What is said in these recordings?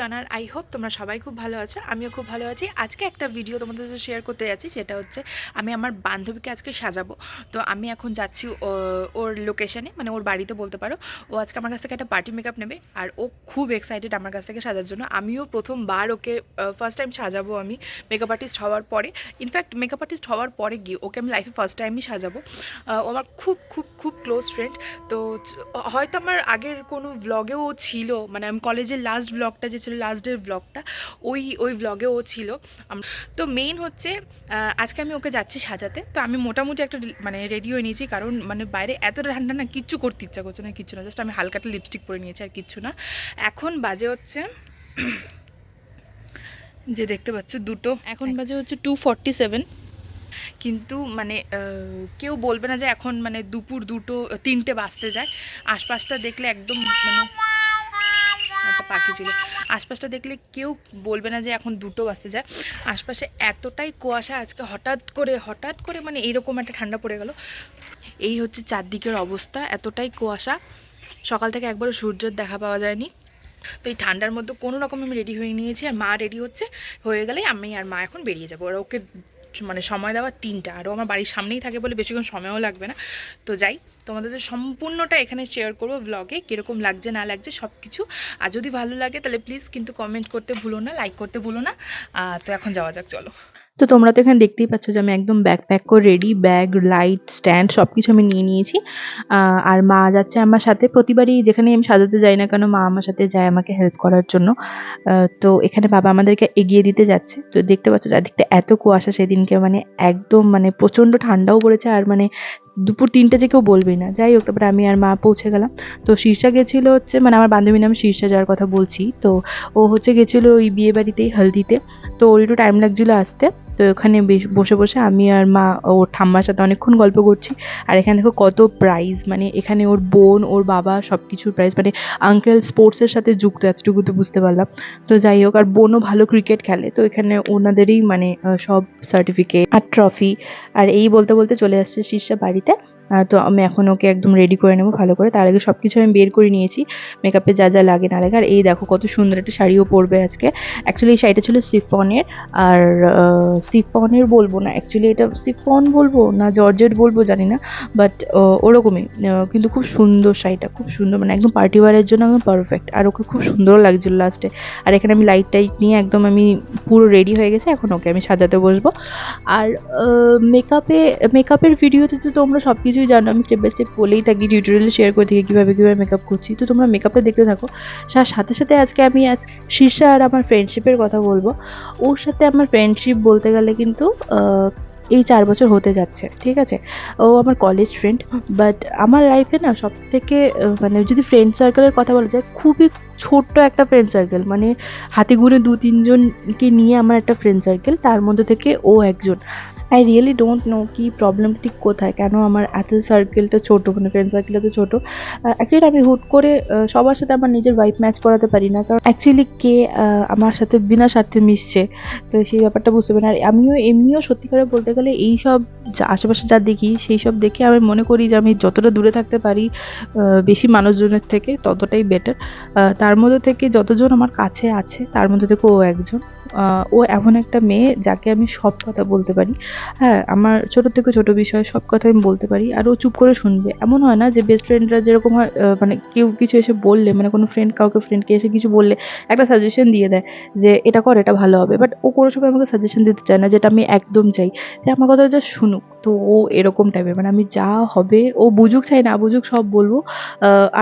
জানার I hope তোমরা সবাই খুব ভালো আছো, আমিও খুব ভালো আছি। আজকে একটা ভিডিও তোমাদের সাথে শেয়ার করতে যাচ্ছি, সেটা হচ্ছে আমি আমার বান্ধবীকে আজকে সাজাবো। তো আমি এখন যাচ্ছি ওর লোকেশনে মানে ওর বাড়িতে বলতে পারো। ও আজকে আমার কাছ থেকে একটা পার্টি মেকআপ নেবে, আর ও খুব এক্সাইটেড আমার কাছ থেকে সাজার জন্য। আমিও প্রথমবার ওকে ফার্স্ট টাইম সাজাবো আমি মেকআপ আর্টিস্ট হওয়ার পরে। ইনফ্যাক্ট মেকআপ আর্টিস্ট হওয়ার পরে গিয়ে ওকে আমি লাইফে ফার্স্ট টাইমই সাজাবো। ও আমার খুব খুব খুব ক্লোজ ফ্রেন্ড তো হয়তো আমার আগের কোনো ভ্লগেও ও ছিল মানে আমি কলেজের লাস্ট ব্লগটা যে ছিল লাস্ট ডের ভ্লগটা ওই ওই ভ্লগে ও ছিল। তো মেইন হচ্ছে আজকে আমি ওকে যাচ্ছি সাজাতে। তো আমি মোটামুটি একটা মানে রেডি হয়ে নিয়েছি কারণ মানে বাইরে এতটা ঠান্ডা না কিচ্ছু করতে ইচ্ছা করছে না কিচ্ছু না। জাস্ট আমি হালকা একটা লিপস্টিক পরে নিয়েছি আর কিচ্ছু না। এখন বাজে হচ্ছে যে দেখতে পাচ্ছ দুটো। এখন বাজে হচ্ছে টু ফর্টি সেভেন কিন্তু মানে কেউ বলবে না যে এখন মানে দুপুর দুটো তিনটে বাজতে যায়। আশপাশটা দেখলে একদম মানে পাখি ছিল। আশপাশটা দেখলে কেউ বলবে না যে এখন দুটো বাজতে যায়। আশপাশে এতটাই কুয়াশা আজকে হঠাৎ করে হঠাৎ করে মানে এইরকম একটা ঠান্ডা পড়ে গেল। এই হচ্ছে চারদিকের অবস্থা, এতটাই কুয়াশা। সকাল থেকে একবারও সূর্যের দেখা পাওয়া যায়নি। তো এই ঠান্ডার মধ্যে কোনো রকম আমি রেডি হয়ে নিয়েছি আর মা রেডি হচ্ছে। হয়ে গেলেই আমি আর মা এখন বেরিয়ে যাব। আর ওকে মানে সময় দেওয়া তিনটা। আরও আমার বাড়ির সামনেই থাকে বলে বেশিক্ষণ সময়ও লাগবে না। তো যাই। তোমাদের সম্পূর্ণটা এখানে শেয়ার করব ব্লগে কীরকম লাগছে, না লাগছে সব কিছু আর যদি ভালো লাগে, তাহলে প্লিজ কিন্তু কমেন্ট করতে ভুলো না লাইক করতে ভুলো না। তো এখন যাওয়া যাক, চলো। তো তোমরা তো এখানে দেখতেই পাচ্ছ যে আমি একদম ব্যাগ প্যাক করে রেডি ব্যাগ লাইট স্ট্যান্ড সব কিছু আমি নিয়ে নিয়েছি। আর মা যাচ্ছে আমার সাথে। প্রতিবারই যেখানে আমি সাজাতে যাই না কেন, মা আমার সাথে যায় আমাকে হেল্প করার জন্য। তো এখানে বাবা আমাদেরকে এগিয়ে দিতে যাচ্ছে। তো দেখতে পাচ্ছ চারদিকটা এত কুয়াশা সেদিনকে মানে একদম মানে প্রচণ্ড ঠান্ডাও পড়েছে। আর মানে দুপুর তিনটে যে কেউ বলবে না। যাই হোক তারপরে আমি আর মা পৌঁছে গেলাম। তো শীর্ষা গেছিল হচ্ছে মানে আমার বান্ধবীর নাম শীর্ষা যাওয়ার কথা বলছি। তো ও হচ্ছে গেছিল ওই বিয়ে বাড়িতেই হলদিতে। তো ওর একটু টাইম লাগছিল আসতে। তো ওখানে বেশ- বসে বসে আমি আর মা ওর ঠাম্মার সাথে অনেকক্ষণ গল্প করছি। আর এখানে দেখো কত প্রাইজ মানে এখানে ওর বোন, ওর বাবা সব কিছুর প্রাইজ মানে আঙ্কেল স্পোর্টসের সাথে যুক্ত, এতটুকু তো বুঝতে পারলাম। তো যাই হোক, আর বোনও ভালো ক্রিকেট খেলে, তো এখানে ওনাদেরই মানে সব সার্টিফিকেট আর ট্রফি আর এই বলতে বলতে চলে আসছে শীর্ষা বাড়িতে। তো আমি এখন ওকে একদম রেডি করে নেব ভালো করে। তার আগে সব কিছু আমি বের করে নিয়েছি। মেকআপে যা যা লাগে না লাগে। আর এই দেখো কত সুন্দর একটা শাড়িও পরবে আজকে। অ্যাকচুয়ালি এই শাড়িটা ছিল সিফনের আর সিফনের বলব না। অ্যাকচুয়ালি এটা সিফন বলব না জর্জেট বলব জানি না। বাট ওরকমই। কিন্তু খুব সুন্দর শাড়িটা। খুব সুন্দর। মানে একদম পার্টি ওয়ারের জন্য একদম পারফেক্ট আর ওকে খুব সুন্দর লাগছিল লাস্টে আর এখানে আমি লাইট টাইট নিয়ে একদম আমি পুরো রেডি হয়ে গেছে। এখন ওকে আমি সাজাতে বসবো। আর মেকআপে মেকআপের ভিডিওতে তো তোমরা সব কিছুই জানো, আমি স্টেপ বাই স্টেপ বলেই থাকি টিউটোরিয়াল শেয়ার করে থাকি কীভাবে কীভাবে মেকআপ করছি। তো তোমরা মেকআপটা দেখতে থাকো। তার সাথে সাথে আজকে আমি আজ শীর্ষা আর আমার ফ্রেন্ডশিপের কথা বলব। ওর সাথে আমার ফ্রেন্ডশিপ বলতে গেলে কিন্তু এই চার বছর হতে যাচ্ছে, ঠিক আছে? ও আমার কলেজ ফ্রেন্ড বাট আমার লাইফে না সব থেকে মানে যদি ফ্রেন্ড সার্কেলের কথা বলা যায়, খুবই ছোট্ট একটা ফ্রেন্ড সার্কেল মানে হাতে গুনে দু তিনজনকে নিয়ে আমার একটা ফ্রেন্ড সার্কেল তার মধ্যে থেকে ও একজন। আই রিয়েলি ডোন্ট নো কি প্রবলেম ঠিক কোথায়, কেন আমার এত সার্কেলটা ছোটো মানে ফ্রেন্ড সার্কেলটা তো ছোটো। অ্যাকচুয়ালি আমি হুট করে সবার সাথে আমার নিজের ওয়াইফ ম্যাচ করাতে পারি না, কারণ অ্যাকচুয়ালি কে আমার সাথে বিনা স্বার্থে মিশছে, তো সেই ব্যাপারটা বুঝতে পারি। আর আমিও এমনিও সত্যি করে বলতে গেলে এই সব যা, আশেপাশে যা দেখি সেই সব দেখে আমি মনে করি যে আমি যতটা দূরে থাকতে পারি বেশি মানুষজনের থেকে ততটাই বেটার তার মধ্যে থেকে যতজন আমার কাছে আছে, তার মধ্যে থেকে ও একজন। ও এমন একটা মেয়ে যাকে আমি সব কথা বলতে পারি। হ্যাঁ আমার ছোটো থেকে ছোটো বিষয়, সব কথা আমি বলতে পারি আর ও চুপ করে শুনবে। এমন হয় না যে বেস্ট ফ্রেন্ডরা যেরকম হয় মানে কেউ কিছু এসে বললে মানে কোনো ফ্রেন্ড কাউকে ফ্রেন্ডকে এসে কিছু বললে, একটা সাজেশন দিয়ে দেয় যে এটা কর, এটা ভালো হবে। বাট ও কোনো সময় আমাকে সাজেশন দিতে চায় না যেটা আমি একদম চাই। যে আমার কথা যা শুনুক। তো ও এরকম টাইপের মানে আমি যা হবে, ও বুঝুক চাই না বুঝুক, সব বলব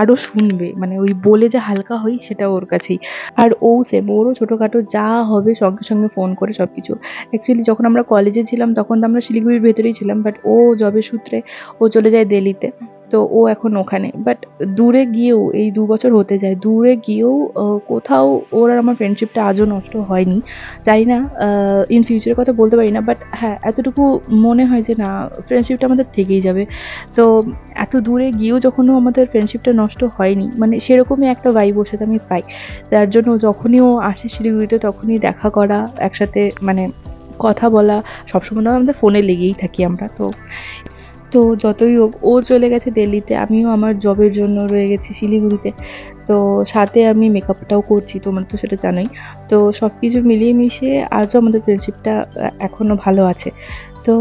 আরও শুনবে। মানে ওই বলে যে হালকা হই, সেটা ওর কাছেই। আর ও সেম ওরও ছোটোখাটো যা হবে সঙ্গে সঙ্গে ফোন করে সব কিছু অ্যাকচুয়ালি যখন আমরা কলেজে ছিলাম তখন তো আমরা শিলিগুড়ির ভেতরেই ছিলাম বাট ও জবের সূত্রে ও চলে যায় দিল্লিতে। তো ও এখন ওখানে। বাট দূরে গিয়েও, এই দু বছর হতে যায়, দূরে গিয়েও কোথাও ওর আর আমার ফ্রেন্ডশিপটা আজও নষ্ট হয়নি। জানি না ইন ফিউচারের কথা বলতে পারি না বাট হ্যাঁ এতটুকু মনে হয় যে না ফ্রেন্ডশিপটা আমাদের থেকেই যাবে। তো এত দূরে গিয়েও যখনও আমাদের ফ্রেন্ডশিপটা নষ্ট হয়নি মানে সেরকমই একটা ভাই ওর সাথে আমি পাই। যার জন্য যখনই ও আসে শিলিগুড়িতে, তখনই দেখা করা, একসাথে মানে কথা বলা, সবসময় আমাদের ফোনে লেগেই থাকি আমরা। তো তো যতই হোক ও চলে গেছে দিল্লিতে আমিও আমার জবের জন্য রয়ে গেছি শিলিগুড়িতে। তো সাথে আমি মেকআপটাও করছি, তোমরা তো সেটা জানোই। তো সব কিছু মিলিয়ে মিশিয়ে আজও আমাদের ফ্রেন্ডশিপটা এখনও ভালো আছে। তো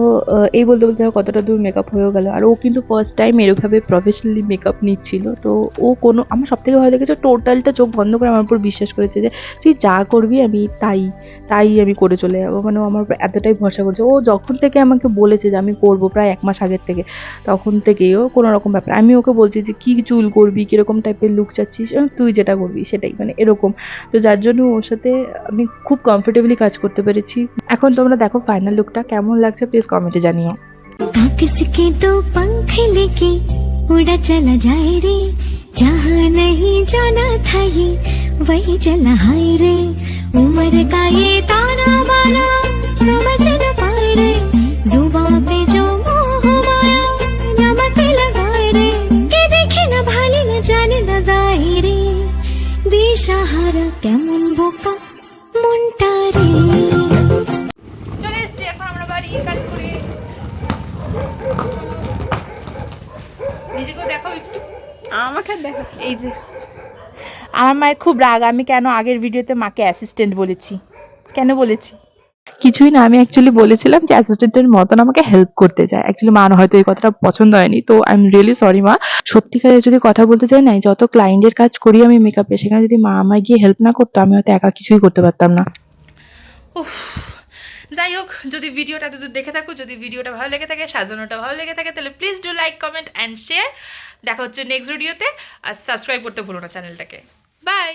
এই বলতে বলতে কতটা দূর মেকআপ হয়েও গেল। আর ও কিন্তু ফার্স্ট টাইম এরকমভাবে প্রফেশনালি মেকআপ নিচ্ছিল। তো ও কোনো, আমার সব থেকে ভালো লেগেছে টোটালটা চোখ বন্ধ করে আমার উপর বিশ্বাস করেছে যে, তুই যা করবি আমি তাই তাই আমি করে চলে যাব। মানে আমার এতটাই ভরসা করছে। ও যখন থেকে আমাকে বলেছে যে, আমি করব প্রায় এক মাস আগের থেকে, তখন থেকেই ও কোনো রকম ব্যাপার। আমি ওকে বলছি যে, কী চুল করবি? কীরকম টাইপের লুক চাচ্ছিস? তুই যেটা করবি সেটাই মানে এরকম তো যার জন্য ওর সাথে আমি খুব কমফোর্টেবলি কাজ করতে পেরেছি এখন তোমরা দেখো ফাইনাল লুকটা কেমন লাগছে প্লিজ কমেন্টে জানিও काकस के दो पंख लेके उड़ा चला जाए रे जहाँ नहीं जाना था ये वही चला हाय रे उम्र का ये ताना बाना समझ न पाए रे जुबा पे জানে না দায় রে দিশাহারা কেমন বোকা মনটা রে। চলে এসছি এখন আমরা বাড়ি কাজ নিজেকেও একটু। আমাকে দেখো এই যে আমার মায়ের খুব রাগ আমি কেন আগের ভিডিওতে মাকে অ্যাসিস্ট্যান্ট বলেছি? কেন বলেছি? কিছুই না, আমি অ্যাকচুয়ালি বলেছিলাম যে অ্যাসিস্ট্যান্টের মতন আমাকে হেল্প করতে চায়। অ্যাকচুয়ালি মার হয়তো এই কথাটা পছন্দ হয়নি, তো আই এম রিয়েলি সরি মা। সত্যিকারের যদি কথা বলতে চাই না যত ক্লায়েন্টের কাজ করি আমি মেকআপে সেখানে যদি মা আমায় গিয়ে হেল্প না করতো, আমি হয়তো একা কিছুই করতে পারতাম না। যাই হোক, যদি ভিডিওটা এতদূর দেখে থাকো, যদি ভিডিওটা ভালো লেগে থাকে, সাজানোটা ভালো লেগে থাকে, তাহলে please do like comment and share দেখা হচ্ছে নেক্সট ভিডিওতে আর সাবস্ক্রাইব করতে ভুলো না চ্যানেলটাকে বাই